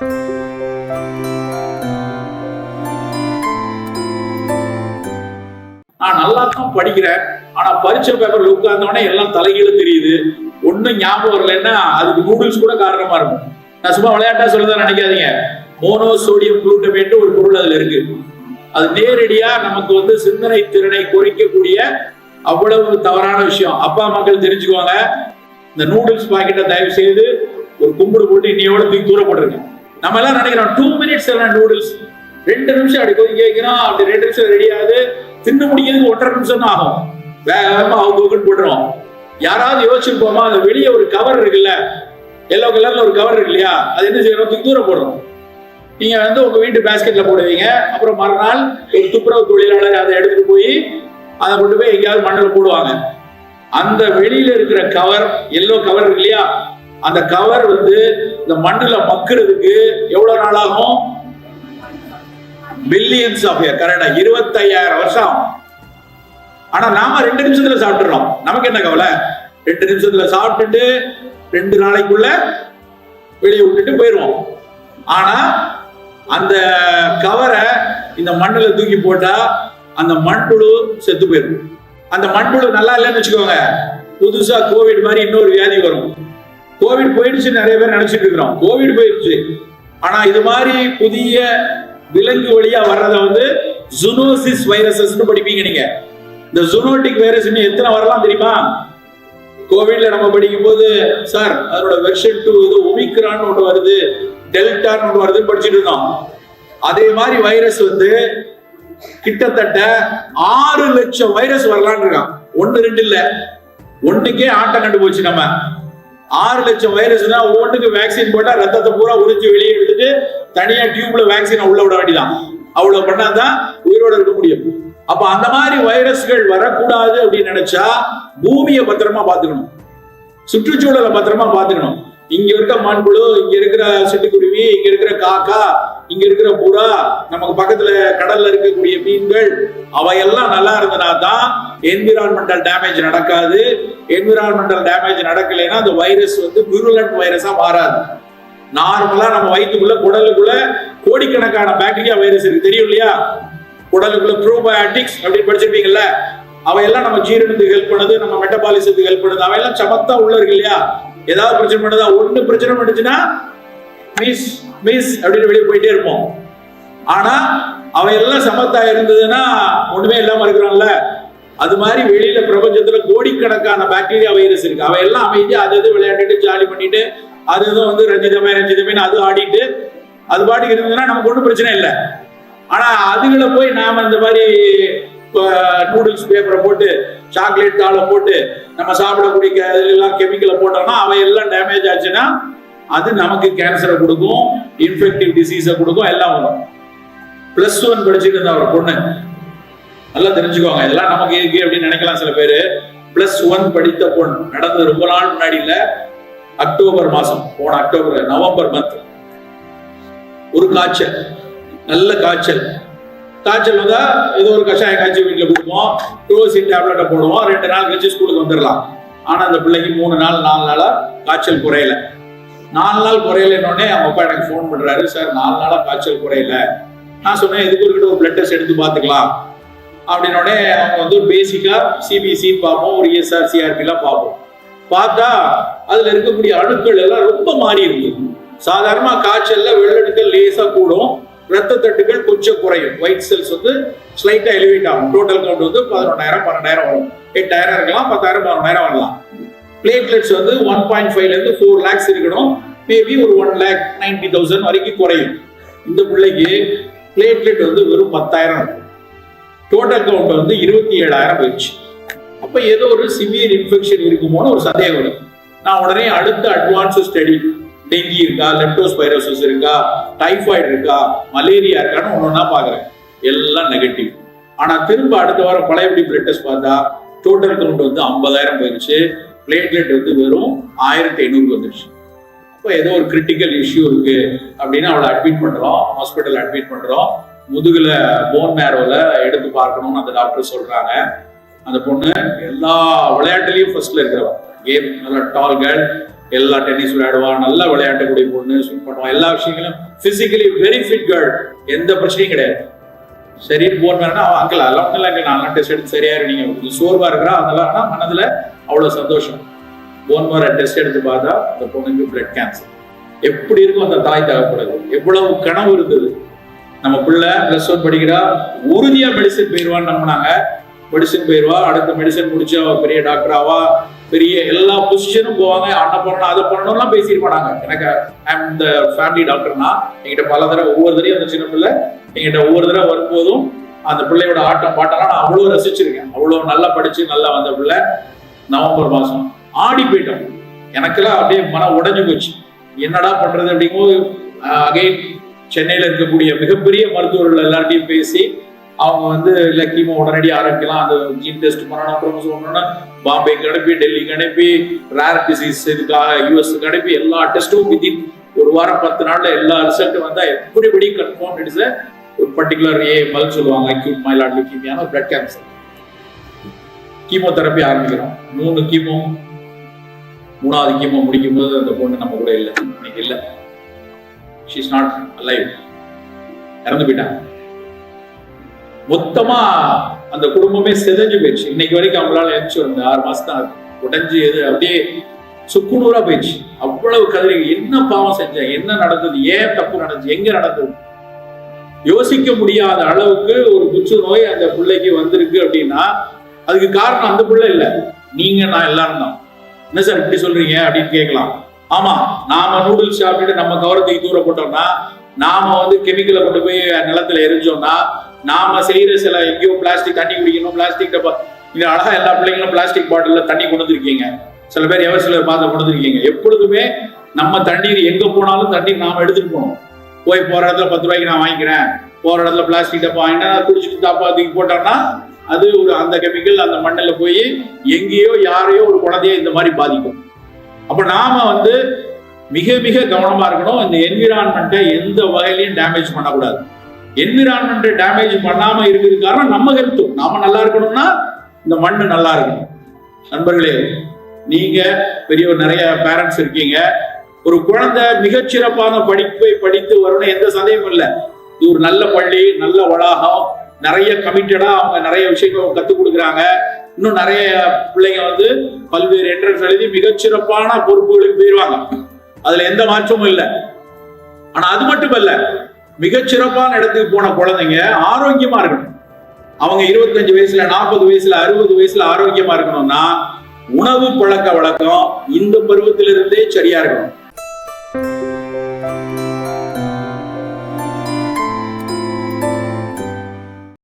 நான் நல்லா தான் படிக்கிறேன் ஆனா பரீட்சை பேப்பர்ல உட்கார்ந்தோடனே எல்லாம் தலைகீழ தெரியுது. ஒண்ணும் ஞாபகம் வரலைன்னா அதுக்கு நூடுல்ஸ் கூட காரணமா இருக்கும். நான் சும்மா விளையாட்டா சொல்லதான் நினைக்காதீங்க. மோனோ சோடியம் குளூட்டமேட் ஒரு பொருள் அதுல இருக்கு. அது நேரடியா நமக்கு வந்து சிந்தனை திறனை குறைக்கக்கூடிய அவ்வளவு தவறான விஷயம். அப்பா மக்கள் தெரிஞ்சுக்குவாங்க. இந்த நூடுல்ஸ் பாக்கெட்டை தயவு செய்து ஒரு கும்பிடு போட்டு இன்னையோட தூக்கி தூர நம்ம எல்லாம் நினைக்கிறோம் டூ மினிட்ஸ் எல்லாம் நூடுல்ஸ் ரெண்டு நிமிஷம் அப்படி போய் கேட்கிறோம் அப்படி ரெண்டு நிமிஷம் ரெடி ஆகுது. தின்னு முடிக்கிறதுக்கு ஒன்றரை நிமிஷம் தான் ஆகும். வேகமா அவங்க ஊக்குன்னு போட்டுருவோம். யாராவது யோசிச்சிருப்போமா அந்த வெளியே ஒரு கவர் இருக்குல்ல? எல்லோ கலர்ல ஒரு கவர் இருக்கு இல்லையா? அது என்ன செய்யறோம் தூக்கி தூர போடுறோம் நீங்க வந்து உங்க வீட்டு பேஸ்கெட்ல போடுவீங்க. அப்புறம் மறுநாள் ஒரு துப்புரவு தொழிலாளர் அதை எடுத்துட்டு போய் அதை கொண்டு போய் எங்கேயாவது மண்ணில் போடுவாங்க. அந்த வெளியில இருக்கிற கவர் எல்லோ கவர் இருக்கு இல்லையா? அந்த கவர் வந்து இந்த மண்ணுல மக்குறதுக்கு எவ்வளவு நாள் ஆகும் பில்லியன்ஸ் ஆஃப் இயர் கரெக்டா இருபத்தையாயிரம் வருஷம் ஆனா நாம ரெண்டு நிமிஷத்துல சாப்பிட்டுறோம். நமக்கு என்ன கவலை? ரெண்டு நிமிஷத்துல சாப்பிட்டுட்டு ரெண்டு நாளைக்குள்ள வெளியே விட்டுட்டு போயிடுவோம் ஆனா அந்த கவரை இந்த மண்ணுல தூக்கி போட்டா அந்த மண்புழு செத்து போயிடும். அந்த மண்புழு நல்லா இல்லைன்னு வச்சுக்கோங்க. புதுசா கோவிட் மாதிரி இன்னொரு வியாதி வரும். கோவிட் போயிடுச்சு நிறைய பேர் நினைச்சிட்டு இருக்கிறோம். கோவிட் போயிடுச்சு. ஆனா இது மாதிரி புதிய விலங்கு வழியா வர்றத வந்து ஜுனோசிஸ் வைரஸஸ்னு படிப்பீங்க நீங்க. இந்த ஜுனோட்டிக் வைரஸ் இன்னும் எத்தனை வரலாம் தெரியுமா? கோவிட்ல நம்ம படிக்கும் போது சார் அதோட வெர்ஷன் டூ இது ஒமிக்ரான் ஒன்று வருது டெல்டான்னு ஒன்று வருதுன்னு படிச்சுட்டு இருந்தோம். அதே மாதிரி வைரஸ் வந்து கிட்டத்தட்ட ஆறு லட்சம் வைரஸ் வரலான்னு இருக்கான். ஒன்னு ரெண்டு இல்ல. ஒண்ணுக்கே ஆட்டம் கண்டு போச்சு நம்ம. ஆறு லட்சம் வைரஸ்னா ஒவ்வொன்றுக்கு வேக்சின் போட்டா ரத்தத்தை பூரா உறிஞ்சு வெளியே எடுத்துட்டு தனியா டியூப்ல வேக்சினை உள்ள விட வேண்டியதான் அவ்வளவு பண்ணாதான் உயிரோட இருக்க முடியும். அப்ப அந்த மாதிரி வைரஸ்கள் வரக்கூடாது அப்படின்னு நினைச்சா பூமியை பத்திரமா பாத்துக்கணும் சுற்றுச்சூழலை பத்திரமா பாத்துக்கணும் இங்க இருக்க மான்புழு இங்க இருக்கிற சிட்டுக்குருவி இங்க இருக்கிற காக்கா இங்க இருக்கிற புறா நமக்கு பக்கத்துல கடல்ல இருக்கக்கூடிய மீன்கள் அவையெல்லாம் நல்லா இருந்தனா தான் என்விரான்மெண்டல் டேமேஜ் நடக்காது. என்விரான்மெண்டல் டேமேஜ் நடக்கலைன்னா அந்த வைரஸ் வந்து விருலண்ட் வைரஸா மாறாது. நார்மலா நம்ம வயிற்றுக்குள்ள குடலுக்குள்ள கோடிக்கணக்கான பாக்டீரியா வைரஸ் இருக்கு. தெரியும் இல்லையா? குடலுக்குள்ள ப்ரோபயாட்டிக்ஸ் அப்படின்னு படிச்சிருப்பீங்கல்ல? அவையெல்லாம் நம்ம ஜீரணத்துக்கு ஹெல்ப் பண்ணுது நம்ம மெட்டபாலிசத்துக்கு ஹெல்ப் பண்ணுது. அவையெல்லாம் சமத்தா உள்ள இருக்கு இல்லையா? ஏதாவது பிரச்சனை பண்ணுதா ஒண்ணு பிரச்சனை பண்ணுச்சுன்னா மிஸ் மிஸ் அப்படின்னு வெளியே போயிட்டே இருப்போம். ஆனா எல்லாம் சமத்தா இருந்ததுன்னா ஒண்ணுமே இல்லாம இருக்கிறோம்ல. அது மாதிரி வெளியில பிரபஞ்சத்துல கோடிக்கணக்கான பாக்டீரியா வைரஸ் இருக்கு. அவையெல்லாம் அமைதியா அது இது விளையாண்டுட்டு ஜாலி பண்ணிட்டு அது இதுவும் வந்து ரஞ்சிதமே ரஞ்சிதமேனு அது ஆடிட்டு அது பாட்டுக்கு இருந்ததுன்னா நமக்கு ஒன்றும் பிரச்சனை இல்லை. ஆனா அதுகளை போய் நாம இந்த மாதிரி நூடுல்ஸ் பேப்பரை போட்டு சாக்லேட் தாளை போட்டு நம்ம சாப்பிடக்கூடிய எல்லாம் கெமிக்கலை போட்டோம்னா அவை எல்லாம் டேமேஜ் ஆச்சுன்னா அது நமக்கு கேன்சரை கொடுக்கும் இன்ஃபெக்டிவ் டிசீஸை கொடுக்கும் எல்லாம் வரும். பிளஸ் ஒன் படிச்சுட்டு இருந்த ஒரு பொண்ணு. நல்லா தெரிஞ்சுக்கோங்க. இதெல்லாம் நமக்கு இருக்கு அப்படின்னு நினைக்கலாம் சில பேரு. பிளஸ் ஒன் படித்த பொண்ணு. நடந்தது ரொம்ப நாள் முன்னாடி இல்ல. அக்டோபர் மாசம். போன அக்டோபர் நவம்பர் மந்த் ஒரு காய்ச்சல். நல்ல காய்ச்சல். காய்ச்சல் வந்தா ஏதோ ஒரு கஷாயம் காய்ச்சி வீட்டுல கொடுப்போம். குளோசின் டேப்லெட்டை போடுவோம். ரெண்டு நாள் கழிச்சு ஸ்கூலுக்கு வந்துடலாம் ஆனா அந்த பிள்ளைக்கு மூணு நாள் நாலு நாளா காய்ச்சல் குறையல. நாலு நாள் குறையலன்னொடனே அவங்க அப்பா எனக்கு ஃபோன் பண்றாரு. சார் நாலு நாளா காய்ச்சல் குறையல. நான் சொன்னேன் எதுக்கு ஒரு ஒரு பிளட் டெஸ்ட் எடுத்து பார்த்துக்கலாம். அப்படின்னோடனே அவங்க வந்து பேசிக்கா சிபிசி பார்ப்போம். ஒரு இஎஸ்ஆர் சிஆர்பிலாம் பார்ப்போம். பார்த்தா அதுல இருக்கக்கூடிய அணுக்கள் எல்லாம் ரொம்ப மாறி இருக்கு. சாதாரணமா காய்ச்சல்ல வெள்ளணுக்கள் லேசா கூடும். ரத்த தட்டுகள் கொஞ்சம் குறையும். ஒயிட் செல்ஸ் வந்து ஸ்லைட்டா எலிவேட் ஆகும். டோட்டல் கவுண்ட் வந்து பதினொன்றாயிரம் பன்னெண்டாயிரம் வரும். எட்டாயிரம் இருக்கலாம் பத்தாயிரம் பதினொன்றாயிரம் வரலாம். பிளேட்லெட்ஸ் வந்து ஒன் பாயிண்ட் ஃபைவ்ல இருந்து ஃபோர் லேக்ஸ் இருக்கணும். மேபி ஒரு ஒன் லேக் நைன்டி தௌசண்ட் வரைக்கும் குறையும். இந்த பிள்ளைக்கு பிளேட்லெட் வந்து வெறும் பத்தாயிரம் டோட்டல் கவுண்ட் வந்து இருபத்தி ஏழாயிரம் போயிடுச்சு. அப்ப ஏதோ ஒரு சிவியர் இன்ஃபெக்ஷன் இருக்குமோன்னு ஒரு சந்தேகம் வரும். நான் உடனே அடுத்த அட்வான்ஸ் ஸ்டடி டெங்கி இருக்கா லெப்டோஸ்பைரோசிஸ் இருக்கா டைஃபாய்டு இருக்கா மலேரியா இருக்கான்னு ஒன்று பார்க்குறேன். எல்லாம் நெகட்டிவ் ஆனால் திரும்ப அடுத்த வாரம் பழையபடி பிளட் டெஸ்ட் பார்த்தா டோட்டல் கவுண்ட் வந்து ஐம்பதாயிரம் போயிடுச்சு பிளேட்லெட் வந்து வெறும் ஆயிரத்தி ஐநூறு வந்துடுச்சு அப்போ ஏதோ ஒரு கிரிட்டிக்கல் இஷ்யூ இருக்கு அப்படின்னு அவளை அட்மிட் பண்ணுறோம் ஹாஸ்பிட்டல் அட்மிட் பண்ணுறோம் முதுகுல போன் மேரோவில் எடுத்து பார்க்கணும்னு அந்த டாக்டர் சொல்கிறாங்க அந்த பொண்ணு எல்லா விளையாட்டுலேயும் ஃபர்ஸ்ட்ல இருக்கிறவ. கேம் நல்லா டால் கேர்ள் எல்லா டென்னிஸ் விளையாடுவான் நல்லா விளையாட்டக்கூடிய பொண்ணு ஸ்விம் பண்ணுவான். எல்லா விஷயங்களும் பிசிக்கலி வெரி ஃபிட் கேர்ள் எந்த பிரச்சனையும் கிடையாது. சரின்னு போன் வேணா அவன் அங்கிள் அதெல்லாம் ஒன்றும் இல்லை நான் டெஸ்ட் எடுத்து சரியா இருக்கு. நீங்க கொஞ்சம் சோர்வா இருக்கிறா அதெல்லாம் ஆனா மனதுல அவ்வளவு சந்தோஷம். போன் வர டெஸ்ட் எடுத்து பார்த்தா அந்த பொண்ணுக்கு பிளட் கேன்சர் எப்படி இருக்கும் அந்த தாய் தேவைப்படுது எவ்வளவு கனவு இருந்தது. நம்ம பிள்ளை பிளஸ் ஒன் படிக்கிறா உறுதியா மெடிசன் போயிடுவான்னு நம்பினாங்க. மெடிசன் போயிடுவா அடுத்த மெடிசன் முடிச்சு அவ பெரிய டாக்டர் ஆவா பெரிய எல்லா பொசிஷனும் போவாங்க அண்ணன் பண்ணணும் அதை பண்ணணும்லாம் பேசிட்டு போனாங்க எனக்கு ஐம் இந்த ஃபேமிலி டாக்டர்னா என்கிட்ட பல தடவை ஒவ்வொரு தடவையும் அந்த சின்ன பிள்ளை எங்கிட்ட ஒவ்வொரு தடவை வரும்போதும் அந்த பிள்ளையோட ஆட்டம் பாட்டெல்லாம் நான் அவ்வளோ ரசிச்சிருக்கேன். அவ்வளோ நல்லா படிச்சு நல்லா வந்த பிள்ளை நவம்பர் மாதம் ஆடி போயிட்டோம் எனக்கெல்லாம் அப்படியே மனம் உடஞ்சு போச்சு. என்னடா பண்றது அப்படிங்கும்போது அகைன் சென்னையில் இருக்கக்கூடிய மிகப்பெரிய மருத்துவர்கள் எல்லார்ட்டையும் பேசி அவங்க வந்து இல்லை கீமோ உடனடி ஆரம்பிக்கலாம். அந்த ஜீன் டெஸ்ட் பண்ணணும் குரோமோசோம் பண்ணணும் பாம்பேக்கு அனுப்பி டெல்லிக்கு அனுப்பி ரேர் டிசீஸ் இதுக்காக யூஎஸ்க்கு அனுப்பி எல்லா டெஸ்ட்டும் வித்தின் ஒரு வாரம் பத்து நாள்ல எல்லா ரிசல்ட்டும் வந்தா எப்படிபடி கன்ஃபார்ம் இட்ஸ் ஒரு பர்டிகுலர் ஏ மல் சொல்லுவாங்க. அக்யூட் மைலாட் லுக்கீமியான பிளட் கேன்சர் கீமோதெரப்பி ஆரம்பிக்கிறோம். மூணு கீமோ மூணாவது கீமோ முடிக்கும் போது அந்த பொண்ணு நம்ம கூட இல்லை. இன்னைக்கு இல்லை. ஷீஸ் நாட் அலைவ் இறந்து போயிட்டாங்க. மொத்தமா அந்த குடும்பமே சிதஞ்சு போயிடுச்சு. இன்னைக்கு வரைக்கும் அவங்களால எழுந்துச்சு வந்து ஆறு மாசம் தான் உடஞ்சி எது அப்படியே சுக்குநூறா போயிடுச்சு. அவ்வளவு கதிரி என்ன பாவம் செஞ்சேன் என்ன நடந்தது ஏன் தப்பு நடந்துச்சு எங்க நடந்தது? யோசிக்க முடியாத அளவுக்கு ஒரு புற்று நோய் அந்த பிள்ளைக்கு வந்திருக்கு அப்படின்னா அதுக்கு காரணம் அந்த பிள்ளை இல்ல. நீங்க நான் எல்லாரும் தான். என்ன சார் இப்படி சொல்றீங்க அப்படின்னு கேட்கலாம். ஆமா நாம நூடுல்ஸ் சாப்பிட்டுட்டு நம்ம கவரத்துக்கு தூரம் போட்டோம்னா நாம வந்து கெமிக்கலை கொண்டு போய் நிலத்துல எரிஞ்சோம்னா நாம செய்யற சில எங்கேயோ பிளாஸ்டிக் தண்ணி குடிக்கணும் பிளாஸ்டிக் டப்பா இது அழகா எல்லா பிள்ளைங்களும் பிளாஸ்டிக் பாட்டில தண்ணி கொண்டு சில பேர் எவர் சிலர் பார்த்து கொண்டு வந்துருக்கீங்க. எப்பொழுதுமே நம்ம தண்ணீர் எங்க போனாலும் தண்ணீர் நாம எடுத்துட்டு போகணும். போய் போற இடத்துல பத்து ரூபாய்க்கு நான் வாங்கிக்கிறேன். போற இடத்துல பிளாஸ்டிக் டப்பா வாங்கினா குடிச்சிட்டு தாப்பா தூக்கி போட்டோம்னா அது ஒரு அந்த கெமிக்கல் அந்த மண்ணில் போய் எங்கேயோ யாரையோ ஒரு குழந்தைய இந்த மாதிரி பாதிக்கும். அப்ப நாம வந்து மிக மிக கவனமா இருக்கணும். இந்த என்விரான்மெண்ட்டை எந்த வகையிலையும் டேமேஜ் பண்ணக்கூடாது. என்விரான்மெண்ட் டேமேஜ் பண்ணாம இருக்கிறது காரணம் நம்ம ஹெல்த்தும் நாம நல்லா இருக்கணும்னா இந்த மண் நல்லா இருக்கணும். நண்பர்களே நீங்க பெரிய நிறைய பேரண்ட்ஸ் இருக்கீங்க. ஒரு குழந்தை மிகச்சிறப்பான படிப்பை படித்து வரணும் எந்த சந்தேகமும் இல்லை. இது ஒரு நல்ல பள்ளி நல்ல வளாகம் நிறைய கமிட்டடா அவங்க நிறைய விஷயங்கள் கத்துக் கொடுக்குறாங்க. இன்னும் நிறைய பிள்ளைங்க வந்து பல்வேறு என்ட்ரன்ஸ் எழுதி மிகச்சிறப்பான பொறுப்புகளுக்கு போயிடுவாங்க அதுல எந்த மாற்றமும் இல்லை. ஆனா அது மட்டும் இல்லை மிகச்சிறப்பான இடத்துக்கு போன குழந்தைங்க ஆரோக்கியமா இருக்கணும். அவங்க இருபத்தஞ்சு வயசுல நாற்பது வயசுல அறுபது வயசுல ஆரோக்கியமா இருக்கணும்னா உணவு பழக்க வழக்கம் இந்த பருவத்திலிருந்தே சரியா இருக்கணும்.